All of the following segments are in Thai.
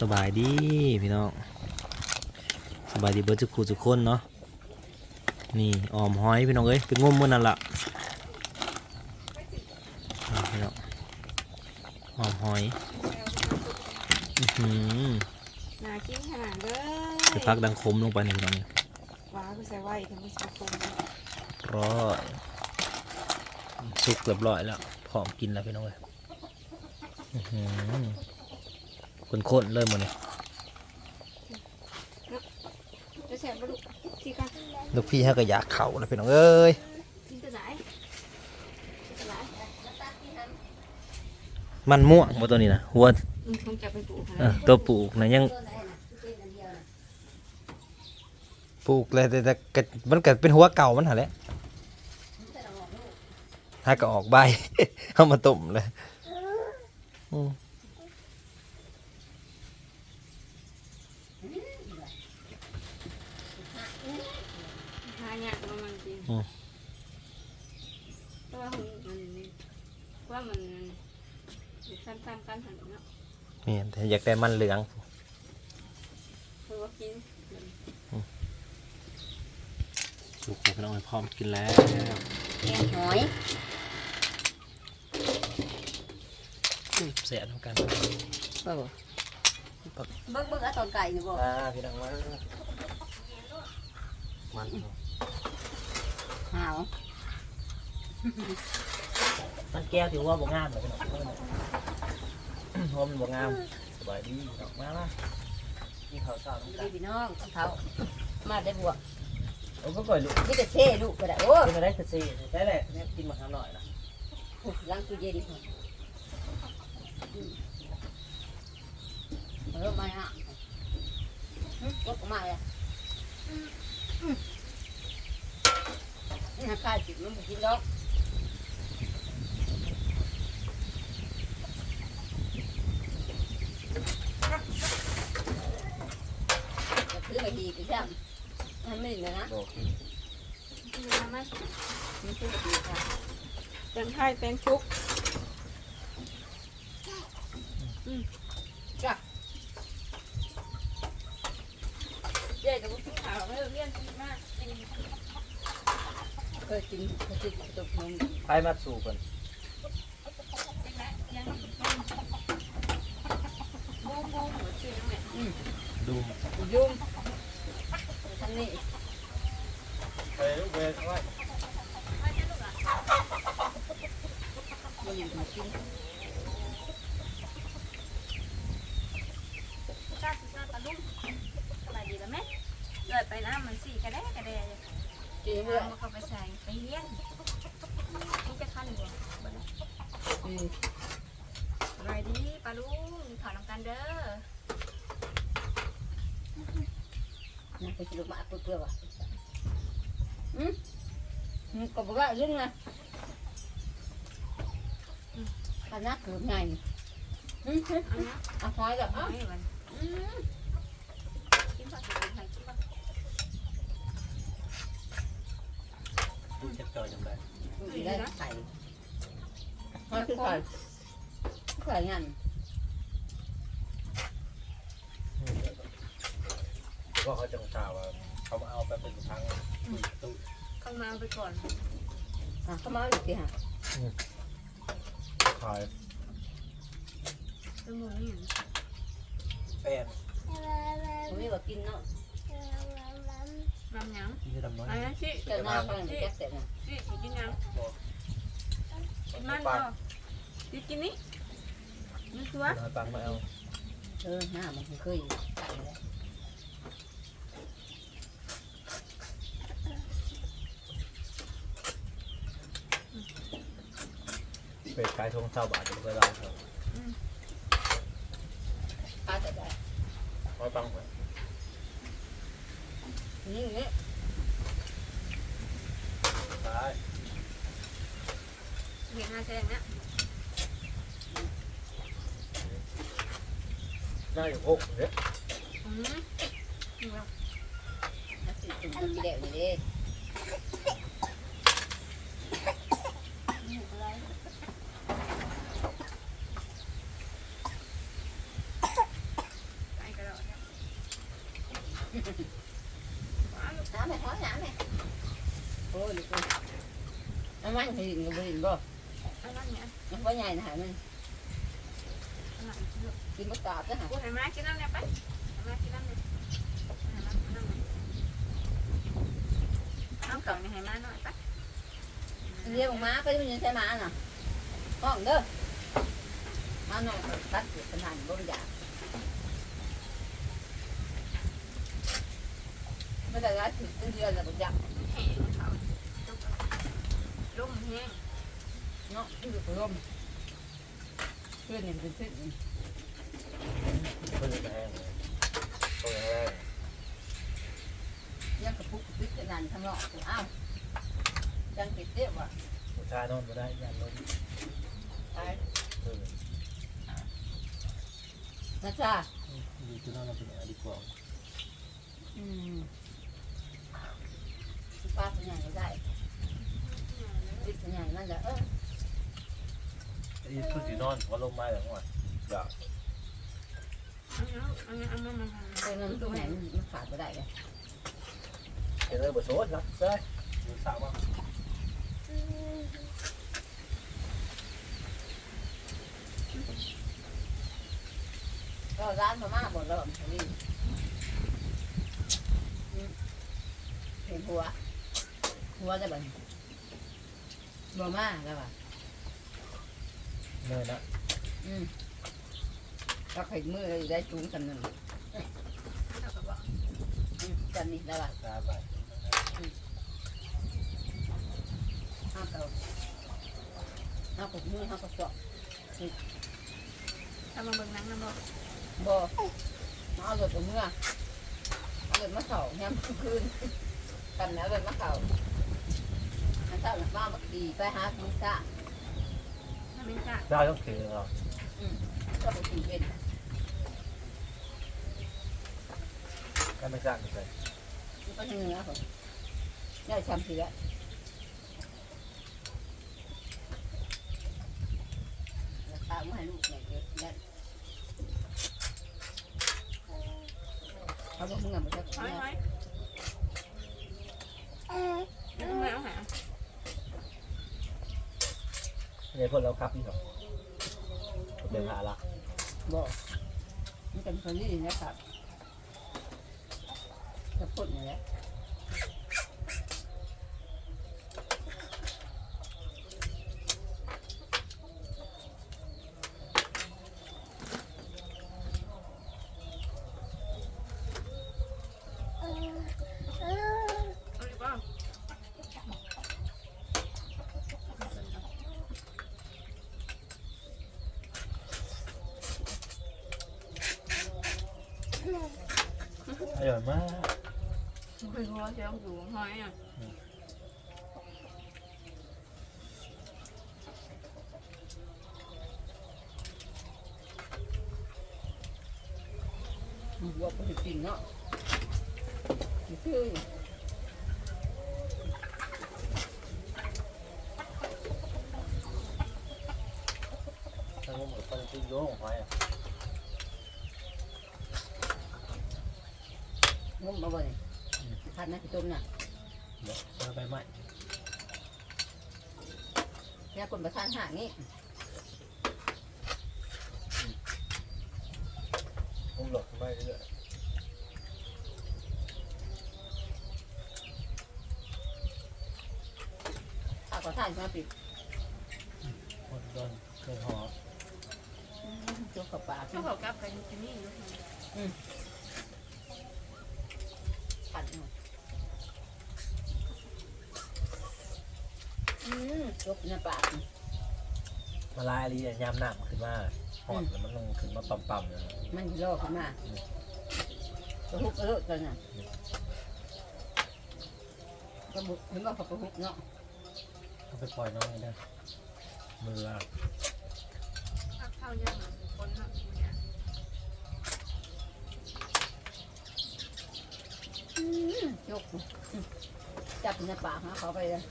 สบายดีพี่น้องสบายดีเบิร์ทุกคู่ทุกคนเนาะนี่ออมหอยพี่น้องเอ้ยไปงมมือนั่นละนี่พี่น้องออมหอยอื้อหือน่ากินขนาดเลยไปพักดังคมลงไปนี่พี่น้องนี่ว้าก็ใส่ไว้ถึงไม่ใส่คมร้อยสุกเรียบร้อยแล้วพร้อมกินแล้วพี่น้องเอ้ยอื้อหือ ข้นๆเลยหมดเลยจะแซ่บลูกที่กันลูกพี่ฮะก็อยากเข่าแล้วพี่น้องเอ้ยกินตัวไหนตัวไหนมันม่วงมาตัวนี้นะหัวคงจะไปปลูกเออตัวปลูกนะยังปลูกเลยแต่แต่ก็มันก็เป็นหัวเก่ามันหาแหล้วถ้าก็ออกใบ เอามาต้มเลยอืม หายาก ประมาณจริงเพราะว่ามันว่ามันซ้ำๆกันหันเนาะนี่แต่อยากได้มันเหลืองเพราะว่ากินสุกพี่น้องพร้อมกินแล้วแกงหอยเสียทั้งกันเออเบิ่งเบิ่งเอาตอนไก่นี่บ่อ่าพี่น้องมามัน หาวมันแก้วถือว่าบ่งามเลยพี่น้องเพราะมันบ่งามสบายดีพี่น้องมามากินข้าวเช้าน้ำกัดีนพี่น้องเขามาได้บัวโอ้ก็ก่อยลูกนี่แต่เท่ลูกก็ได้โอ้กินมาได้คือซีได้แหละเนี่ยกินมาข้างหน่อยนะล้างตู้เย็นก่อนเออมาฮะก็มาอะ นี่ข้าจิตมันบ่กินดอกซื้อมาดีกันจ้ะมันไม่เลยนะโอ้กินมาไหมมันซื้อมาดีค่ะแตงไทยแตงชุกเจ๊กับพวกขาวไม่เลี่ยนกินมากกิน เคยกินเคยกินตกนมไปมาสู่กันยังไงยังบูมบูมหัวชื่อน้องแม่ดูยุ่งทางนี้ ไปลูกเวทไว้ มันอยู่มากิน กล้าสิกล้าปลาลุ่มสบายดีแล้วไหมเลยไปน้ำมันสี่กระแดกกระแดก กิน เอา เพื่อ มาเข้าไปใส่ไปเลี้ยงนี่จะขั้นอยู่บ่นะ อืม สบายดีปลาลุงถอดน้ำกันเด้อ น่าไปกินมาเพื่อเพื่อว่ะอืมก็บอกว่าเรื่องนะขนาดคือไงอืม เอาเนี้ย เอาหอย กับเอาอ้าวให้มันอืมกินผักกินไข่กินผักดูจะจอยจังไดดูได้ไข่หอยคือไข่ไข่งันก็เขาจังข่าวว่าเขามาเอาไปเป็นทางตู้เข้ามาเอาไปก่อนอะเข้ามาอีกทีฮะขายตัวมือนี่แป้นผมไม่ว่ากินเนาะน้ำยังที่ดำน้อยอันนั้นชิเจ้าหน้าเขาเนี่ยแจ๊กเสร็จนะชิกินยังกินมันก็กินกินนี้นี่ตัวน้อยปังมาเอาเออหน้ามันเคยไก่แล้ว เป็ดขายทงเช้าบาทจะเคยได้ครับปลาแต่ได้น้อยปังเหมือนนี่นี่ขายเห็นหน้าแซงนะน่าอยู่หกเนี่ยอืมนักสิตุ่มตุ่มเด็กนี่เด้น้ำไหมท้องน้ำไหมโอ้ยลูก น้ำมันหินกับหินบ่อันนั้นเนี่ยมันบ่ใหญ่นะฮะมันอันนั้นกินมะกอกนะฮะกูให้มากินน้ำเนี่ เนาะคือลมเพื่อนเนี่ยเป็นเพื่อนเพิ่งจะแห้งเลยตัวแห้งยังกระปุกกระปิกกระดานข้างนอกอ้าวยังติดเตี้ยวอะผู้ชายนอนไม่ได้ยันลมไปเออนะจ้าดูจะนอนเราเป็นอะไรดีกว่าอืมป้าเป็นใหญ่ได้ติดเป็นใหญ่มันจะเออ ไอ้ผู้สีนอนพอลงมาอย่างว่าอยากอันนี้อันนี้อันนั้มันตัวนั้นตัวไหนมันขาดไปได้เลยเห็นเลยบทโซ่นะใช่ดูสาวว่าก็ร้านมาม่าหมดแล้วนี่เห็นหัวหัวจะแบบบ่มาแล้วอะ เนยนะอืมก็ไข่มือเลยได้จุ้งกันนั่นเราก็บอกอืมกันนี่แล้วอะตาไปห้าเตาห้าปกมือห้าปกจอกถ้ามาเบิ่งหนังนะบอกบ่มาเอารถเอาเมื่อเอารถมาเข่าแฮมคืนกันแล้วรถมาเข่าอันเจ้าหลักมาบักดีไปหาคุณซ่า ถ้าไม่จ้าได้ต้องถือเราก็ไปตีเป็นก็ไม่สร้างเลยมันก็เหนือผมได้ชำเสือตามมาให้ลูกเนี่ยเด็กนั่นเขาบอกมึงอะมันจะห้อยห้อยแล้วทำไมเอาหา ในพวกเราครับพี่หรอเป็นหาละบอกมันเป็นคนนี้นะครับจะพูดอย่างนี้ อร่อยมากคุยหัวเจ้าอยู่ห้อยอะวัวเป็นจริงเนาะคือทั้งหมดคนที่โยงหอยอะ มมาบ่เนี่ยทันนะพี่ต้มน่ะเนาะมาใบไม้เนี่ยคนประทานห่างนี่ผมหลบไปเรื่อยถ้าประทานมาปิดคนโดนเคยหอจกกับปากเขาบอกกับกันที่นี่อยู่ ขันอืม จกในปากมาลายอะไรยามหนามขึ้นมาหอดแล้วมันลงขึ้นมาปั๊มๆเลยมันโลขึ้นมาประหุกกระโดดกันน่ะกระบุกเห็นว่าเขาประหุกเนาะเอาไปปล่อยน้องให้ได้มืออะถ้าเข้าเยอะคนเนาะเนี่ยจกจับในปากหาเขาไปเลย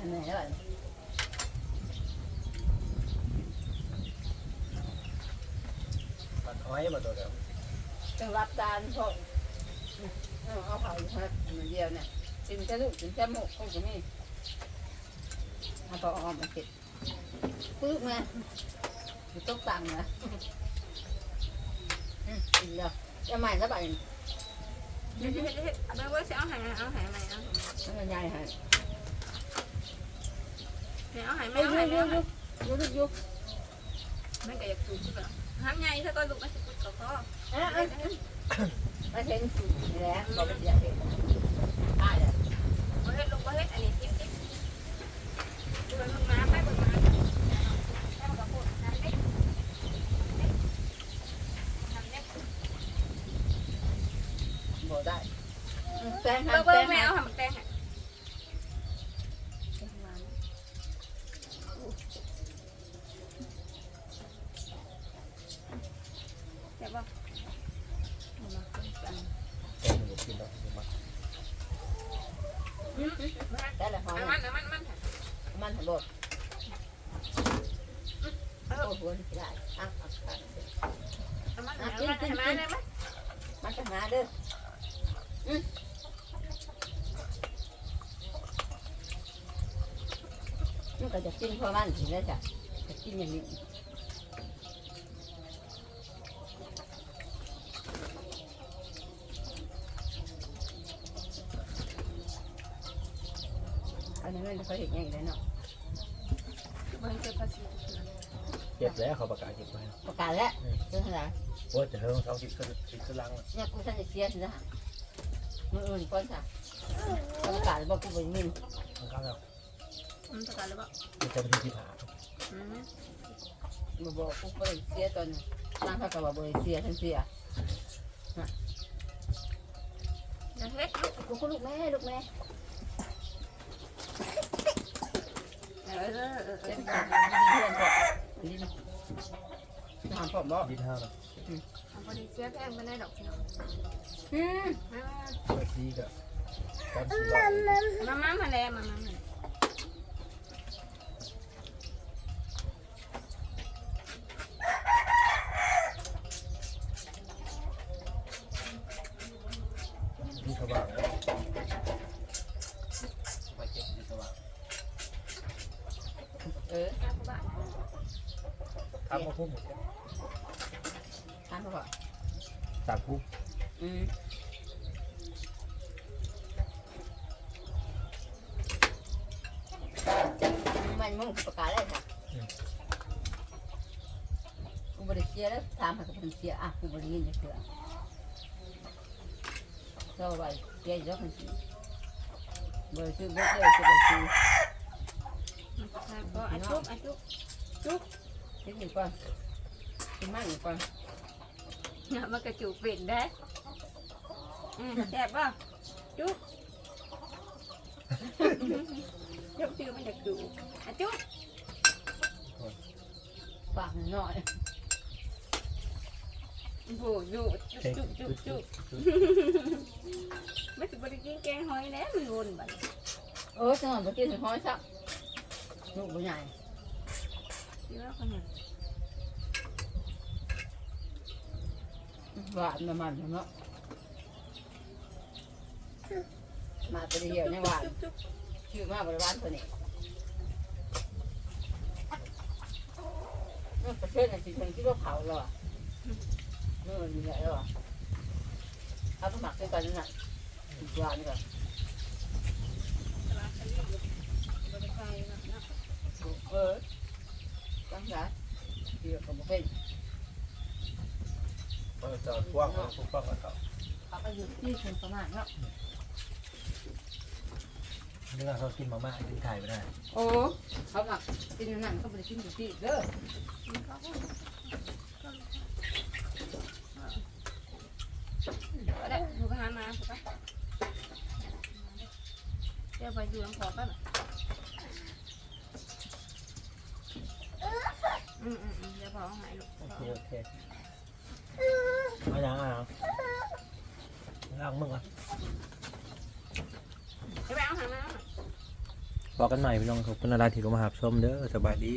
นั่นแหละมันอ้อยมาตัวเดียวต้องรับจานพวกเอาเอาเผาอยู่ครับมันเดียวเนี่ยกินแค่ลูกกินแค่หมกคงจะมีเอาต่อออกมาเก็บปึ๊บมาอยู่ต้องตังนะอืมกินแล้วจะใหม่แล้วไปเฮ็ดเฮ็ดเฮ็ดเอาไปไว้สิเอาให้เอาให้ใหม่เอามันใหญ่ฮะเอาให้ใหม่ยุเอาห้ยุใหม่อากสูงขึ้นแล้วหางใหญ่ถ้าก็ลูกมันสิกุดก็พออะอะมาเห็นสูง แล้วบอกไปอยากเห็นตายแล้วบ่เฮ็ดลูกบ่เฮ็ดอันนี้ทิ่มทิ่มดูมันมาไปบ่มาไปบ่พูดทำเด็กทำเด็ก บอกได้แป้ง เบิ่ง ทำ เบิ่ แป้ ง ง แม่เอาให้มันแตงให้เดี๋ยวบ่เอามากัน แต่หนูกินแล้วมา อืมมา ได้แล้วหอ เอา ม มันเอามันมัน มันหันบดโอ้โหได้อะอะ เอา มันเอามันให้มาได้ไหมมันจะหาเด้อมันก็จะกินพอมันถึงแล้วจ้ะจะกินอย่างนี้อันนี้มันเขาเห็นอย่างไรเนาะบ่ให้เก็บภาษี เก็บแล้วเขาประกาศเก็บไว้ประกาศแล้วเรื่องอะไรโอ้ยจะเฮิงสองสิบขึ้นสิบขึ้นลังเนี่ยกูท่านจะเสียสินะมืออื่นก่อนจ้ะประกาศบอกกูบริมินมันเข้าแล้วอืมประกาศแล้วบ่มันจะเป็นที่ผ่าอืมมาบอกกูบริเสียตอนนี้นั่งเท่ากับว่าบริเสียท่านเสียอย่าเฮ็ดลูกลูกลูกแม่ลูกแม่เออเออเออ เอเล่อนกันดีเพื่อนบอกดีนะถามผมบอกดินห้าแล้วเอาบ่ได้เสียแพงบ่ได้ดอกพี่น้องอืมมาเมื่อกี้ก็ตอนสี่ร้อยมามามาแล้วมามามาที่สว่างแล้วมาเก็บที่สว่างเออ ทำมาพุ่มหมดถามเขาบอกสามพุ่มอืมมันมึงประกาศอะไรค่ะกูบริเสียแล้วถามหากูบริเสียอะกูบริยินจะเสือเราไปเสียเยอะคนสิบริสุทธิ์บริสุทธิ์บริสุทธิ์มันก็ใช่ก็อาจุกอาจุ กกินอยู่ก่อนกินมากอยู่ก่อนเนี่ยมันกระจุกเป็นได้อืมแซ่บป่ะจุกยกชื่อมันจะจุกอาจุกฝากหน่อยโอ้โหอยู่จุกจุกจุกจุกไม่สิบริกินแกงหอยแล้วมันวนไปเออจังหวะเมื่อกี้ถึงห้อยสักลูกผู้ใหญ่ที่ว่าคนนั้น หวานมันเนาะมาตัวเดียวเนี่ยหวานชื่อมาบริวารตัวนี้นี่ประเทศไหนสิคนที่ว่าเผาหรอนี่มันมีอะไรหรอเอาไปหมักด้วยกันนะหวานก่อนตลาดอันนี้บริไฟนะเออตั้งใจเดี๋ยวก็บอกเป็นเออจะกว้างกว้างกว่าเขาเขาก็อยู่ที่คนประมาณเนาะเนื้อเขากินมาม่ากินไข่ไม่ได้โอ้เขาหมักกินนั่นเขาไปกินอยู่ที่เด้อก็ได้ดูไปหามาถูกปะเดี๋ยวไปอยู่ลำพอป่ะอืมอืมอืมเดี๋ยวพอเอาหายลูกโอเคโอเคเอาอย่างอะล้าง มึงอะเดี๋ยวไปเอาหายมาบอกกันใหม่พี่น้องขอบคุณอะไรที่เข้ามาหาชมเด้อสบายดี